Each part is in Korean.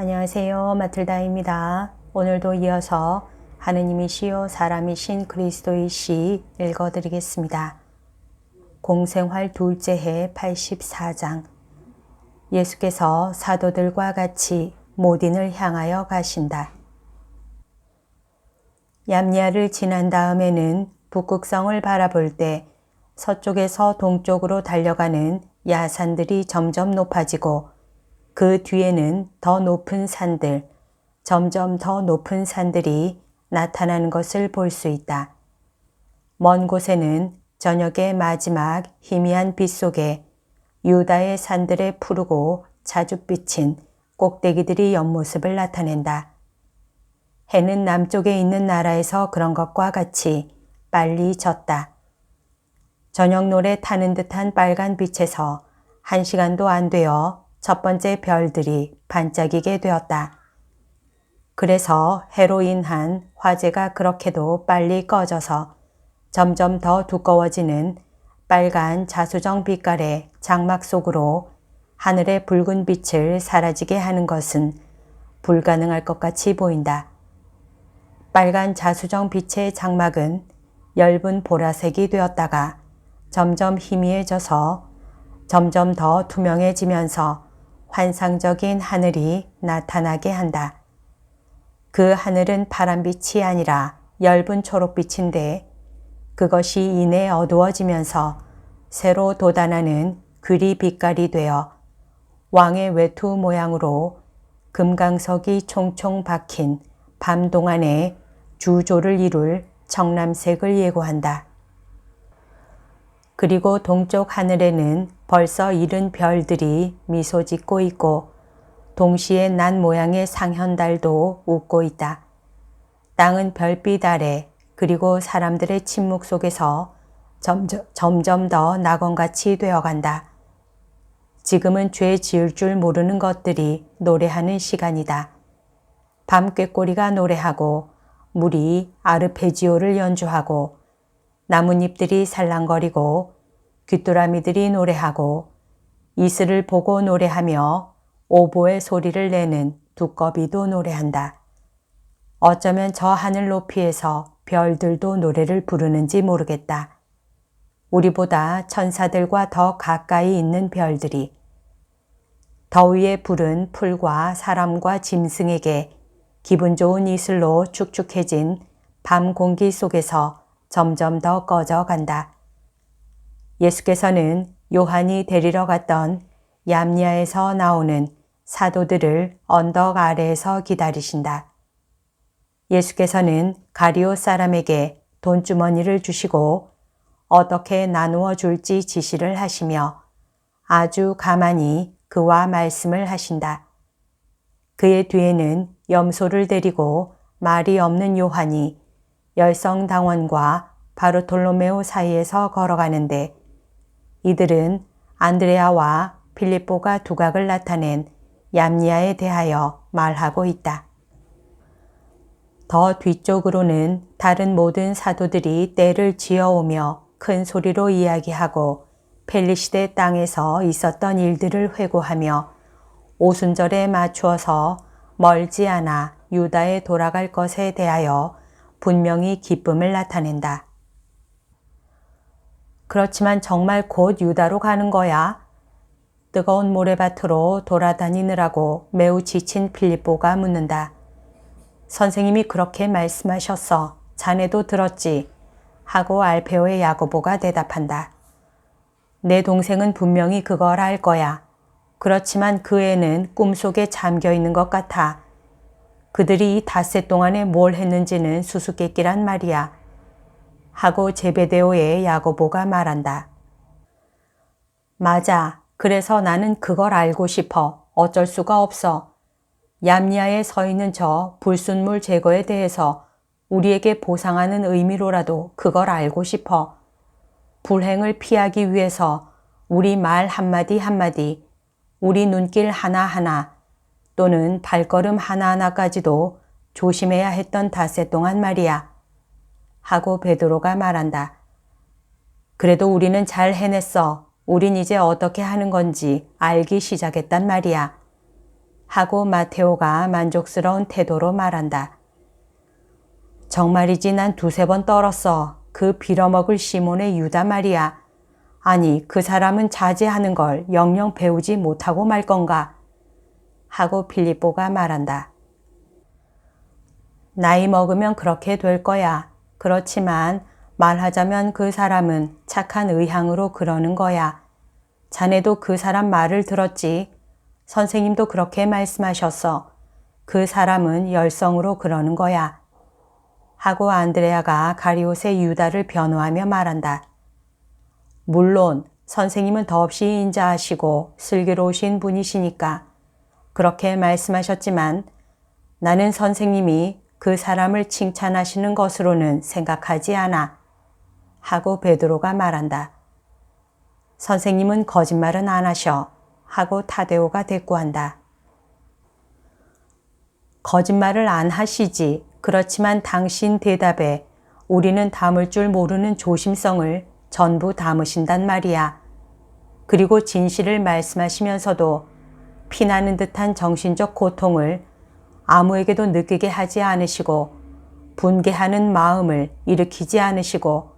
안녕하세요. 마틀다입니다. 오늘도 이어서 하느님이시요 사람이신 그리스도의 시 읽어드리겠습니다. 공생활 둘째 해 84장 예수께서 사도들과 같이 모딘을 향하여 가신다. 얌리아를 지난 다음에는 북극성을 바라볼 때 서쪽에서 동쪽으로 달려가는 야산들이 점점 높아지고 그 뒤에는 더 높은 산들, 점점 더 높은 산들이 나타나는 것을 볼 수 있다. 먼 곳에는 저녁의 마지막 희미한 빛 속에 유다의 산들에 푸르고 자주 비친 꼭대기들이 옆모습을 나타낸다. 해는 남쪽에 있는 나라에서 그런 것과 같이 빨리 졌다. 저녁 노래 타는 듯한 빨간 빛에서 한 시간도 안 되어 첫 번째 별들이 반짝이게 되었다. 그래서 해로 인한 화재가 그렇게도 빨리 꺼져서 점점 더 두꺼워지는 빨간 자수정 빛깔의 장막 속으로 하늘의 붉은 빛을 사라지게 하는 것은 불가능할 것 같이 보인다. 빨간 자수정 빛의 장막은 엷은 보라색이 되었다가 점점 희미해져서 점점 더 투명해지면서 환상적인 하늘이 나타나게 한다. 그 하늘은 파란빛이 아니라 엷은 초록빛인데 그것이 이내 어두워지면서 새로 돋아나는 귀리 빛깔이 되어 왕의 외투 모양으로 금강석이 총총 박힌 밤 동안에 주조를 이룰 청남색을 예고한다. 그리고 동쪽 하늘에는 벌써 이른 별들이 미소 짓고 있고 동시에 난 모양의 상현달도 웃고 있다. 땅은 별빛 아래 그리고 사람들의 침묵 속에서 점점, 점점 더 낙원같이 되어간다. 지금은 죄 지을 줄 모르는 것들이 노래하는 시간이다. 밤 꾀꼬리가 노래하고 물이 아르페지오를 연주하고 나뭇잎들이 살랑거리고 귀뚜라미들이 노래하고 이슬을 보고 노래하며 오보의 소리를 내는 두꺼비도 노래한다. 어쩌면 저 하늘 높이에서 별들도 노래를 부르는지 모르겠다. 우리보다 천사들과 더 가까이 있는 별들이 더위에 부른 풀과 사람과 짐승에게 기분 좋은 이슬로 축축해진 밤 공기 속에서 점점 더 꺼져 간다. 예수께서는 요한이 데리러 갔던 얌리아에서 나오는 사도들을 언덕 아래에서 기다리신다. 예수께서는 가리오 사람에게 돈주머니를 주시고 어떻게 나누어 줄지 지시를 하시며 아주 가만히 그와 말씀을 하신다. 그의 뒤에는 염소를 데리고 말이 없는 요한이 열성당원과 바르톨로메오 사이에서 걸어가는데 이들은 안드레아와 필리포가 두각을 나타낸 얌리아에 대하여 말하고 있다. 더 뒤쪽으로는 다른 모든 사도들이 때를 지어오며 큰 소리로 이야기하고 펠리시대 땅에서 있었던 일들을 회고하며 오순절에 맞추어서 멀지 않아 유다에 돌아갈 것에 대하여 분명히 기쁨을 나타낸다. 그렇지만 정말 곧 유다로 가는 거야? 뜨거운 모래밭으로 돌아다니느라고 매우 지친 필리포가 묻는다. 선생님이 그렇게 말씀하셨어. 자네도 들었지. 하고 알페오의 야고보가 대답한다. 내 동생은 분명히 그걸 알 거야. 그렇지만 그 애는 꿈속에 잠겨 있는 것 같아. 그들이 이 닷새 동안에 뭘 했는지는 수수께끼란 말이야. 하고 제베데오의 야고보가 말한다. 맞아. 그래서 나는 그걸 알고 싶어. 어쩔 수가 없어. 얌리아에 서 있는 저 불순물 제거에 대해서 우리에게 보상하는 의미로라도 그걸 알고 싶어. 불행을 피하기 위해서 우리 말 한마디 한마디, 우리 눈길 하나하나 또는 발걸음 하나하나까지도 조심해야 했던 닷새 동안 말이야. 하고 베드로가 말한다. 그래도 우리는 잘 해냈어. 우린 이제 어떻게 하는 건지 알기 시작했단 말이야. 하고 마테오가 만족스러운 태도로 말한다. 정말이지 난 두세 번 떨었어. 그 빌어먹을 시몬의 유다 말이야. 아니 그 사람은 자제하는 걸 영영 배우지 못하고 말 건가? 하고 필리뽀가 말한다. 나이 먹으면 그렇게 될 거야. 그렇지만 말하자면 그 사람은 착한 의향으로 그러는 거야. 자네도 그 사람 말을 들었지. 선생님도 그렇게 말씀하셨어. 그 사람은 열성으로 그러는 거야. 하고 안드레아가 가리옷의 유다를 변호하며 말한다. 물론 선생님은 더없이 인자하시고 슬기로우신 분이시니까 그렇게 말씀하셨지만 나는 선생님이 그 사람을 칭찬하시는 것으로는 생각하지 않아. 하고 베드로가 말한다. 선생님은 거짓말은 안 하셔. 하고 타데오가 대꾸한다. 거짓말을 안 하시지. 그렇지만 당신 대답에 우리는 담을 줄 모르는 조심성을 전부 담으신단 말이야. 그리고 진실을 말씀하시면서도 피나는 듯한 정신적 고통을 아무에게도 느끼게 하지 않으시고 분개하는 마음을 일으키지 않으시고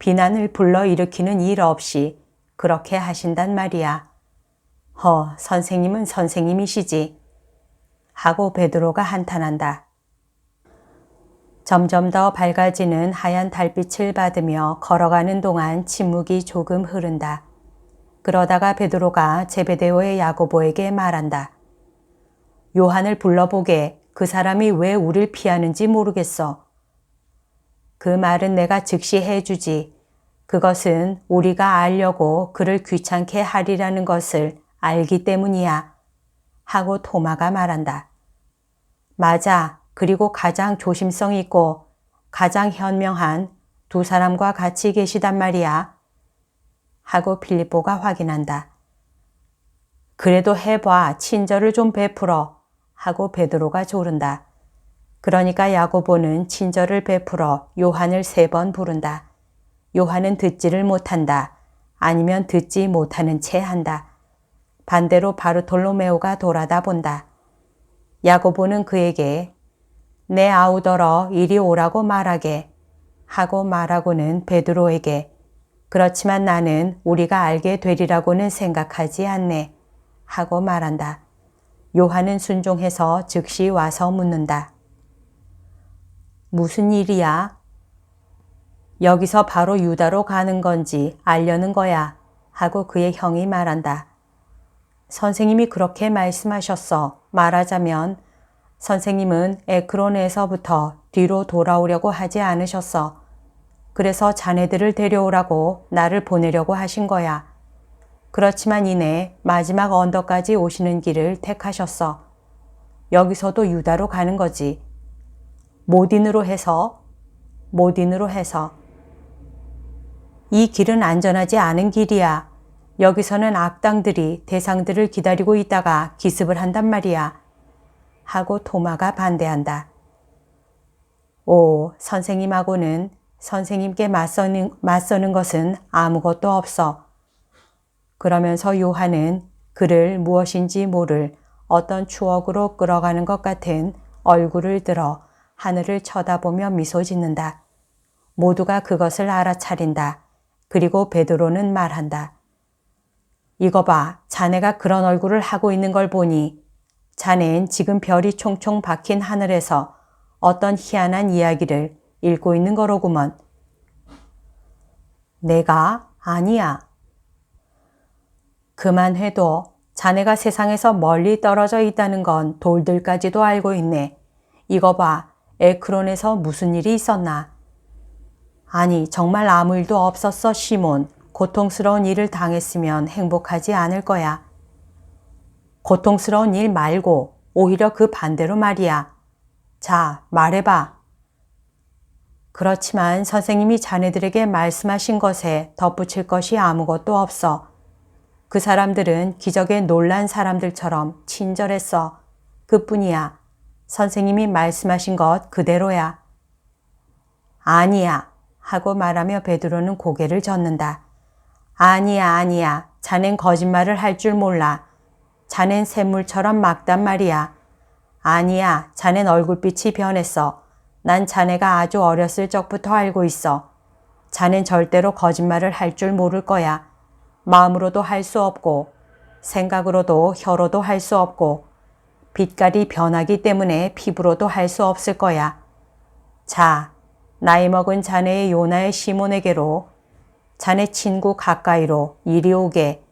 비난을 불러 일으키는 일 없이 그렇게 하신단 말이야. 허, 선생님은 선생님이시지. 하고 베드로가 한탄한다. 점점 더 밝아지는 하얀 달빛을 받으며 걸어가는 동안 침묵이 조금 흐른다. 그러다가 베드로가 제베데오의 야고보에게 말한다. 요한을 불러보게 그 사람이 왜 우릴 피하는지 모르겠어. 그 말은 내가 즉시 해주지. 그것은 우리가 알려고 그를 귀찮게 하리라는 것을 알기 때문이야. 하고 토마가 말한다. 맞아. 그리고 가장 조심성 있고 가장 현명한 두 사람과 같이 계시단 말이야. 하고 필리포가 확인한다. 그래도 해봐. 친절을 좀 베풀어. 하고 베드로가 조른다. 그러니까 야고보는 친절을 베풀어 요한을 세 번 부른다. 요한은 듣지를 못한다. 아니면 듣지 못하는 채 한다. 반대로 바르톨로메오가 돌아다 본다. 야고보는 그에게 내 아우더러 이리 오라고 말하게 하고 말하고는 베드로에게 그렇지만 나는 우리가 알게 되리라고는 생각하지 않네 하고 말한다. 요한은 순종해서 즉시 와서 묻는다. 무슨 일이야? 여기서 바로 유다로 가는 건지 알려는 거야 하고 그의 형이 말한다. 선생님이 그렇게 말씀하셨어. 말하자면 선생님은 에크론에서부터 뒤로 돌아오려고 하지 않으셨어. 그래서 자네들을 데려오라고 나를 보내려고 하신 거야. 그렇지만 이내 마지막 언덕까지 오시는 길을 택하셨어. 여기서도 유다로 가는 거지. 모딘으로 해서, 모딘으로 해서. 이 길은 안전하지 않은 길이야. 여기서는 악당들이 대상들을 기다리고 있다가 기습을 한단 말이야. 하고 토마가 반대한다. 오, 선생님하고는 선생님께 맞서는, 맞서는 것은 아무것도 없어. 그러면서 요한은 그를 무엇인지 모를 어떤 추억으로 끌어가는 것 같은 얼굴을 들어 하늘을 쳐다보며 미소 짓는다. 모두가 그것을 알아차린다. 그리고 베드로는 말한다. 이거 봐. 자네가 그런 얼굴을 하고 있는 걸 보니 자네는 지금 별이 총총 박힌 하늘에서 어떤 희한한 이야기를 읽고 있는 거로구먼. 내가 아니야. 그만해도 자네가 세상에서 멀리 떨어져 있다는 건 돌들까지도 알고 있네. 이거 봐. 에크론에서 무슨 일이 있었나? 아니, 정말 아무 일도 없었어, 시몬. 고통스러운 일을 당했으면 행복하지 않을 거야. 고통스러운 일 말고 오히려 그 반대로 말이야. 자, 말해봐. 그렇지만 선생님이 자네들에게 말씀하신 것에 덧붙일 것이 아무것도 없어. 그 사람들은 기적에 놀란 사람들처럼 친절했어. 그뿐이야. 선생님이 말씀하신 것 그대로야. 아니야. 하고 말하며 베드로는 고개를 젓는다. 아니야, 아니야. 자넨 거짓말을 할 줄 몰라. 자넨 샘물처럼 막단 말이야. 아니야, 자넨 얼굴빛이 변했어. 난 자네가 아주 어렸을 적부터 알고 있어. 자넨 절대로 거짓말을 할 줄 모를 거야. 마음으로도 할 수 없고, 생각으로도 혀로도 할 수 없고, 빛깔이 변하기 때문에 피부로도 할 수 없을 거야. 자, 나이 먹은 자네의 요나의 시몬에게로, 자네 친구 가까이로 이리 오게.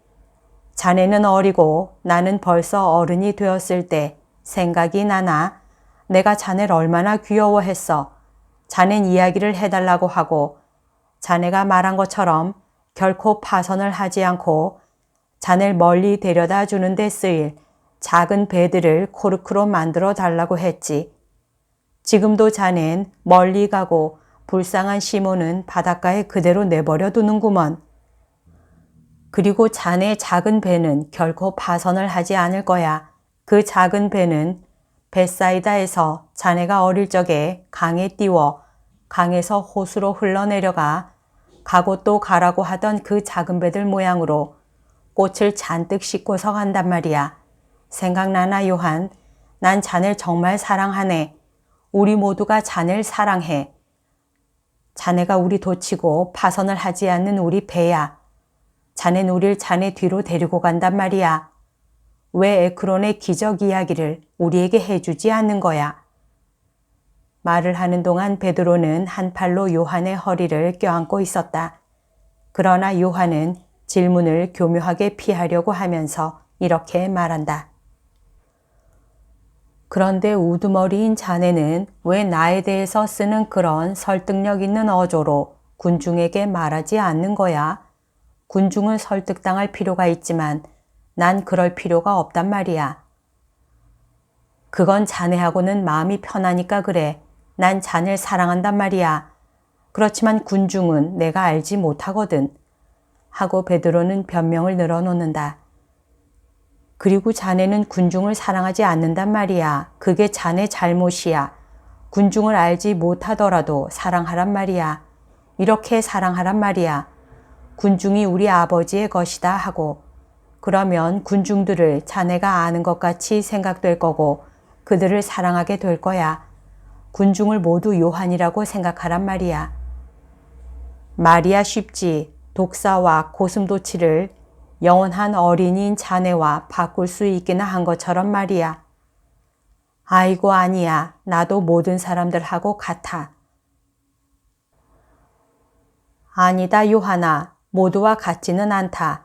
자네는 어리고 나는 벌써 어른이 되었을 때 생각이 나나 내가 자네를 얼마나 귀여워했어. 자넨 이야기를 해달라고 하고 자네가 말한 것처럼 결코 파선을 하지 않고 자네를 멀리 데려다 주는 데 쓰일 작은 배들을 코르크로 만들어 달라고 했지. 지금도 자넨 멀리 가고 불쌍한 시몬은 바닷가에 그대로 내버려 두는구먼. 그리고 자네 작은 배는 결코 파선을 하지 않을 거야. 그 작은 배는 베사이다에서 자네가 어릴 적에 강에 띄워 강에서 호수로 흘러내려가 가고 또 가라고 하던 그 작은 배들 모양으로 꽃을 잔뜩 싣고서 간단 말이야. 생각나나 요한? 난 자네를 정말 사랑하네. 우리 모두가 자네를 사랑해. 자네가 우리 도치고 파선을 하지 않는 우리 배야. 자넨 우릴 자네 뒤로 데리고 간단 말이야. 왜 에크론의 기적 이야기를 우리에게 해주지 않는 거야? 말을 하는 동안 베드로는 한 팔로 요한의 허리를 껴안고 있었다. 그러나 요한은 질문을 교묘하게 피하려고 하면서 이렇게 말한다. 그런데 우두머리인 자네는 왜 나에 대해서 쓰는 그런 설득력 있는 어조로 군중에게 말하지 않는 거야? 군중을 설득당할 필요가 있지만 난 그럴 필요가 없단 말이야. 그건 자네하고는 마음이 편하니까 그래. 난 자네를 사랑한단 말이야. 그렇지만 군중은 내가 알지 못하거든. 하고 베드로는 변명을 늘어놓는다. 그리고 자네는 군중을 사랑하지 않는단 말이야. 그게 자네 잘못이야. 군중을 알지 못하더라도 사랑하란 말이야. 이렇게 사랑하란 말이야. 군중이 우리 아버지의 것이다 하고 그러면 군중들을 자네가 아는 것 같이 생각될 거고 그들을 사랑하게 될 거야. 군중을 모두 요한이라고 생각하란 말이야. 말이야 쉽지 독사와 고슴도치를 영원한 어린이인 자네와 바꿀 수 있기나 한 것처럼 말이야. 아이고 아니야. 나도 모든 사람들하고 같아. 아니다 요하나. 모두와 같지는 않다.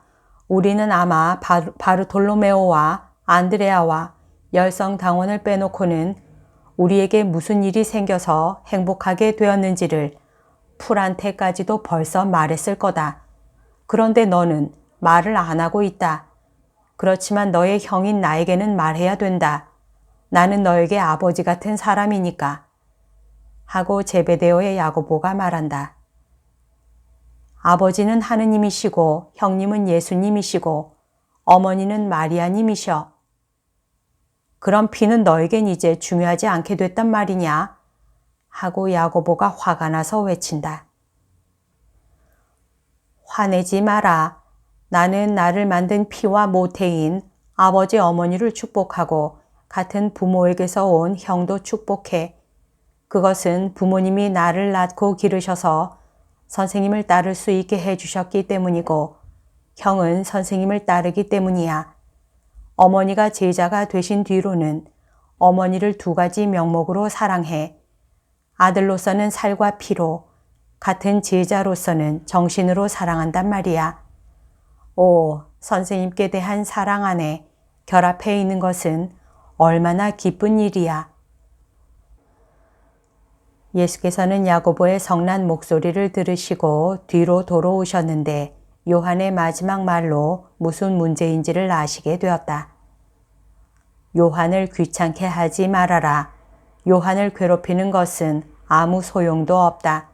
우리는 아마 바르, 바르톨로메오와 안드레아와 열성 당원을 빼놓고는 우리에게 무슨 일이 생겨서 행복하게 되었는지를 풀한테까지도 벌써 말했을 거다. 그런데 너는 말을 안 하고 있다. 그렇지만 너의 형인 나에게는 말해야 된다. 나는 너에게 아버지 같은 사람이니까. 하고 제베데오의 야고보가 말한다. 아버지는 하느님이시고 형님은 예수님이시고 어머니는 마리아님이셔. 그럼 피는 너에겐 이제 중요하지 않게 됐단 말이냐? 하고 야고보가 화가 나서 외친다. 화내지 마라. 나는 나를 만든 피와 모태인 아버지 어머니를 축복하고 같은 부모에게서 온 형도 축복해. 그것은 부모님이 나를 낳고 기르셔서 선생님을 따를 수 있게 해주셨기 때문이고 형은 선생님을 따르기 때문이야. 어머니가 제자가 되신 뒤로는 어머니를 두 가지 명목으로 사랑해. 아들로서는 살과 피로, 같은 제자로서는 정신으로 사랑한단 말이야. 오, 선생님께 대한 사랑 안에 결합해 있는 것은 얼마나 기쁜 일이야. 예수께서는 야고보의 성난 목소리를 들으시고 뒤로 돌아오셨는데 요한의 마지막 말로 무슨 문제인지를 아시게 되었다. 요한을 귀찮게 하지 말아라. 요한을 괴롭히는 것은 아무 소용도 없다.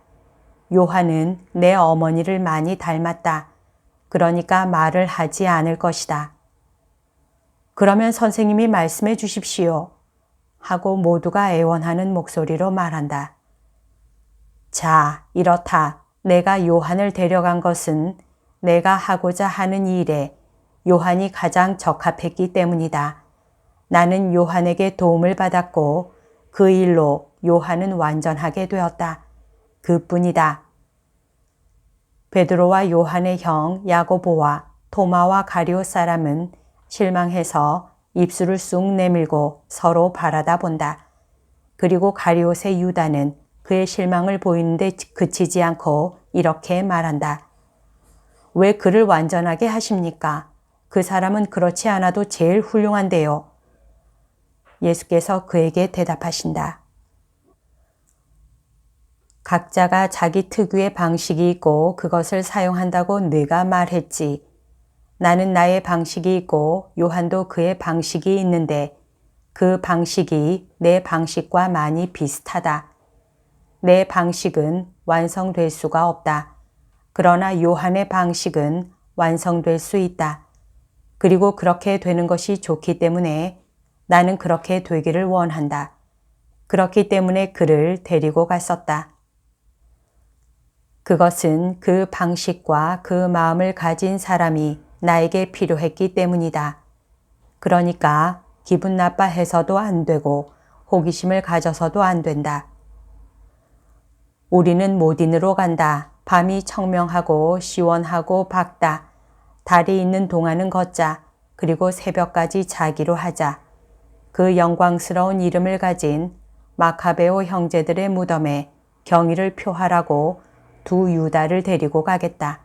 요한은 내 어머니를 많이 닮았다. 그러니까 말을 하지 않을 것이다. 그러면 선생님이 말씀해 주십시오. 하고 모두가 애원하는 목소리로 말한다. 자, 이렇다. 내가 요한을 데려간 것은 내가 하고자 하는 일에 요한이 가장 적합했기 때문이다. 나는 요한에게 도움을 받았고 그 일로 요한은 완전하게 되었다. 그뿐이다. 베드로와 요한의 형 야고보와 토마와 가리오 사람은 실망해서 입술을 쑥 내밀고 서로 바라다 본다. 그리고 가리옷의 유다는 그의 실망을 보이는데 그치지 않고 이렇게 말한다. 왜 그를 완전하게 하십니까? 그 사람은 그렇지 않아도 제일 훌륭한데요. 예수께서 그에게 대답하신다. 각자가 자기 특유의 방식이 있고 그것을 사용한다고 네가 말했지. 나는 나의 방식이 있고 요한도 그의 방식이 있는데 그 방식이 내 방식과 많이 비슷하다. 내 방식은 완성될 수가 없다. 그러나 요한의 방식은 완성될 수 있다. 그리고 그렇게 되는 것이 좋기 때문에 나는 그렇게 되기를 원한다. 그렇기 때문에 그를 데리고 갔었다. 그것은 그 방식과 그 마음을 가진 사람이 나에게 필요했기 때문이다. 그러니까 기분 나빠해서도 안 되고 호기심을 가져서도 안 된다. 우리는 모딘으로 간다. 밤이 청명하고 시원하고 밝다. 달이 있는 동안은 걷자. 그리고 새벽까지 자기로 하자. 그 영광스러운 이름을 가진 마카베오 형제들의 무덤에 경의를 표하라고 두 유다를 데리고 가겠다.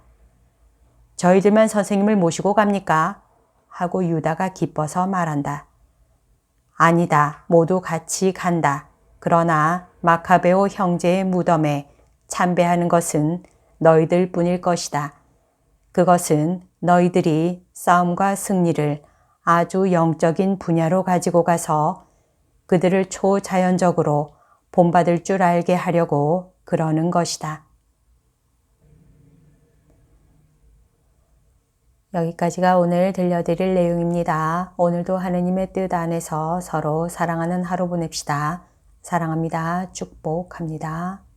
저희들만 선생님을 모시고 갑니까? 하고 유다가 기뻐서 말한다. 아니다. 모두 같이 간다. 그러나 마카베오 형제의 무덤에 참배하는 것은 너희들 뿐일 것이다. 그것은 너희들이 싸움과 승리를 아주 영적인 분야로 가지고 가서 그들을 초자연적으로 본받을 줄 알게 하려고 그러는 것이다. 여기까지가 오늘 들려드릴 내용입니다. 오늘도 하느님의 뜻 안에서 서로 사랑하는 하루 보냅시다. 사랑합니다. 축복합니다.